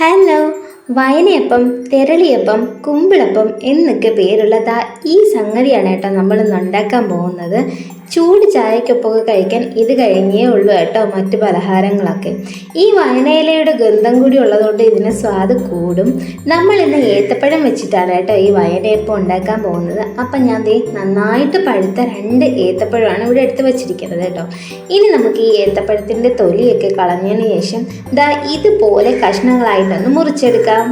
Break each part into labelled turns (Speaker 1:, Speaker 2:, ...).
Speaker 1: Hello വയനയപ്പം തെരളിയപ്പം കുമ്പിളപ്പം എന്നൊക്കെ പേരുള്ള ദാ ഈ സംഗതിയാണ് കേട്ടോ നമ്മളിന്ന് ഉണ്ടാക്കാൻ പോകുന്നത്. ചൂട് ചായക്കൊപ്പമൊക്കെ കഴിക്കാൻ ഇത് കഴിഞ്ഞേ ഉള്ളൂ കേട്ടോ മറ്റ് പലഹാരങ്ങളൊക്കെ. ഈ വയനയിലയുടെ ഗന്ധം കൂടി ഉള്ളതുകൊണ്ട് ഇതിന് സ്വാദ് കൂടും. നമ്മൾ ഇന്ന് ഏത്തപ്പഴം വെച്ചിട്ടാണ് കേട്ടോ ഈ വയനയപ്പം ഉണ്ടാക്കാൻ പോകുന്നത്. അപ്പം ഞാൻ ദേ നന്നായിട്ട് പഴുത്ത രണ്ട് ഏത്തപ്പഴമാണ് ഇവിടെ എടുത്ത് വെച്ചിരിക്കുന്നത് കേട്ടോ. ഇനി നമുക്ക് ഈ ഏത്തപ്പഴത്തിന്റെ തൊലിയൊക്കെ കളഞ്ഞതിന് ശേഷം ദാ ഇതുപോലെ കഷ്ണങ്ങളായിട്ടൊന്ന് മുറിച്ചെടുക്കാം.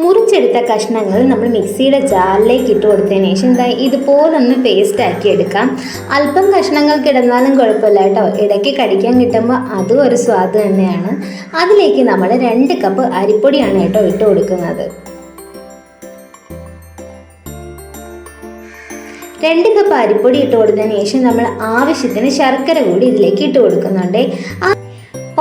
Speaker 1: മുറിച്ചെടുത്ത കഷ്ണങ്ങൾ നമ്മൾ മിക്സിയുടെ ജാറിലേക്ക് ഇട്ട് കൊടുത്തതിന് ശേഷം എന്താ ഇതുപോലൊന്ന് പേസ്റ്റ് ആക്കി എടുക്കാം. അല്പം കഷ്ണങ്ങൾ കിടന്നാലും കുഴപ്പമില്ല കേട്ടോ. ഇടയ്ക്ക് കടിക്കാൻ കിട്ടുമ്പോൾ അതും ഒരു സ്വാദ് തന്നെയാണ്. അതിലേക്ക് നമ്മൾ രണ്ട് കപ്പ് അരിപ്പൊടിയാണ് കേട്ടോ ഇട്ട് കൊടുക്കുന്നത്. രണ്ട് കപ്പ് അരിപ്പൊടി ഇട്ട് കൊടുത്തതിന് ശേഷം നമ്മൾ ആവശ്യത്തിന് ശർക്കര കൂടി ഇതിലേക്ക് ഇട്ട് കൊടുക്കുന്നുണ്ട്. ആ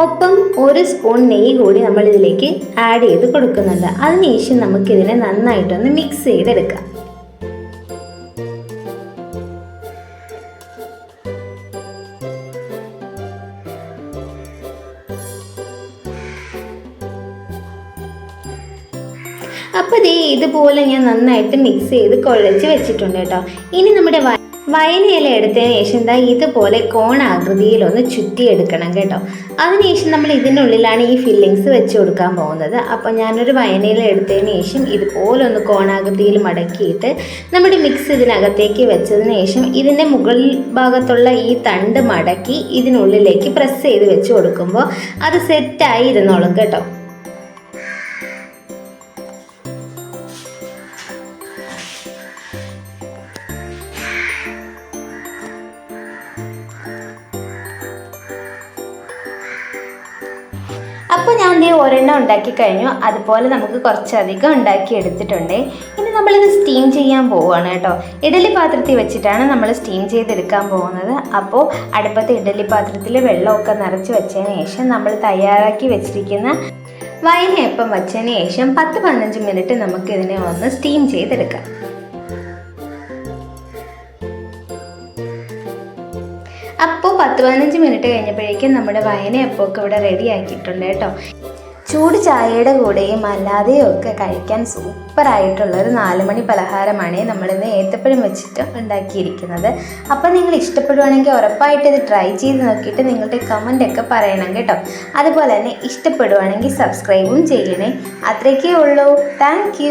Speaker 1: ഒപ്പം ഒരു സ്പൂൺ നെയ്യ് കൂടി നമ്മൾ ഇതിലേക്ക് ആഡ് ചെയ്ത് കൊടുക്കുന്നുണ്ട്. അതിനുശേഷം നമുക്കിതിനെ നന്നായിട്ടൊന്ന് മിക്സ് ചെയ്തെടുക്കാം. അപ്പോൾ ദേ ഇതുപോലെ ഞാൻ നന്നായിട്ട് മിക്സ് ചെയ്ത് കുഴച്ച് വെച്ചിട്ടുണ്ട് കേട്ടോ. ഇനി നമ്മുടെ വ- വയനയില എടുത്തതിന് ശേഷം എന്താ ഇതുപോലെ കോണാകൃതിയിലൊന്ന് ചുറ്റിയെടുക്കണം കേട്ടോ. അതിനുശേഷം നമ്മൾ ഇതിനുള്ളിലാണ് ഈ ഫില്ലിങ്സ് വെച്ച് കൊടുക്കാൻ പോകുന്നത്. അപ്പോൾ ഞാനൊരു വയനയില എടുത്തതിന് ശേഷം ഇതുപോലെ ഒന്ന് കോണാകൃതിയിൽ മടക്കിയിട്ട് നമ്മുടെ മിക്സ് ഇതിനകത്തേക്ക് വെച്ചതിന് ശേഷം ഇതിന്റെ മുകൾ ഭാഗത്തുള്ള ഈ തണ്ട് മടക്കി ഇതിനുള്ളിലേക്ക് പ്രസ് ചെയ്ത് വെച്ച് കൊടുക്കുമ്പോൾ അത് സെറ്റായി ഇരുന്നോളും കേട്ടോ. അപ്പോൾ ഞാൻ ദേ ഒരെണ്ണം ഉണ്ടാക്കി കഴിഞ്ഞു. അതുപോലെ നമുക്ക് കുറച്ചധികം ഉണ്ടാക്കി എടുത്തിട്ടുണ്ട്. ഇനി നമ്മളിത് സ്റ്റീം ചെയ്യാൻ പോവുകയാണ് കേട്ടോ. ഇഡലി പാത്രത്തിൽ വെച്ചിട്ടാണ് നമ്മൾ സ്റ്റീം ചെയ്തെടുക്കാൻ പോകുന്നത്. അപ്പോൾ അടുപ്പത്തെ ഇഡലി പാത്രത്തിൽ വെള്ളമൊക്കെ നിറച്ച് വെച്ചതിന് ശേഷം നമ്മൾ തയ്യാറാക്കി വെച്ചിരിക്കുന്ന വൈനയപ്പം വെച്ചതിന് ശേഷം പത്ത് പതിനഞ്ച് മിനിറ്റ് നമുക്കിതിനെ ഒന്ന് സ്റ്റീം ചെയ്തെടുക്കാം. അപ്പോൾ പത്ത് പതിനഞ്ച് മിനിറ്റ് കഴിഞ്ഞപ്പോഴേക്കും നമ്മുടെ വയനയപ്പമൊക്കെ ഇവിടെ റെഡി ആക്കിയിട്ടുണ്ട് കേട്ടോ. ചൂട് ചായയുടെ കൂടെയും അല്ലാതെയും ഒക്കെ കഴിക്കാൻ സൂപ്പറായിട്ടുള്ള ഒരു നാല് മണി പലഹാരമാണ് നമ്മളിന്ന് ഏത്തപ്പഴം വെച്ചിട്ട് ഉണ്ടാക്കിയിരിക്കുന്നത്. അപ്പോൾ നിങ്ങൾ ഇഷ്ടപ്പെടുവാണെങ്കിൽ ഉറപ്പായിട്ട് ഇത് ട്രൈ ചെയ്ത് നോക്കിയിട്ട് നിങ്ങളുടെ കമന്റ് ഒക്കെ പറയണം കേട്ടോ. അതുപോലെ തന്നെ ഇഷ്ടപ്പെടുവാണെങ്കിൽ സബ്സ്ക്രൈബും ചെയ്യണേ. അത്രയ്ക്കേ ഉള്ളൂ. താങ്ക്